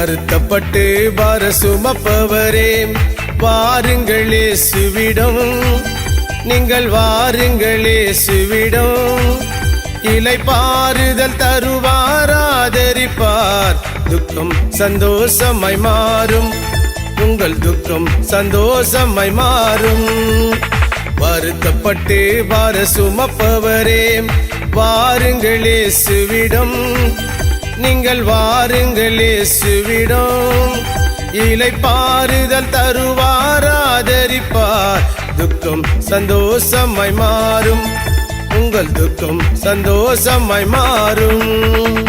வருத்தப்பட்டு பார சுமப்பவரே வாருங்களே சுவிடம் நீங்கள் வாருங்களே சுவிடம் இலை பாறுதல் தருவார் ஆதரிப்பார். துக்கம் சந்தோஷமாய் மாறும். உங்கள் துக்கம் சந்தோஷமாய் மாறும். வருத்தப்பட்டு பார சுமப்பவரே வாருங்களே சுவிடம் நீங்கள் வாருங்களே சுவிடம் இலை பாறுதல் தருவார் ஆதரிப்பார். துக்கம் சந்தோஷமாய் மாறும். உங்கள் துக்கம் சந்தோஷமாய் மாறும்.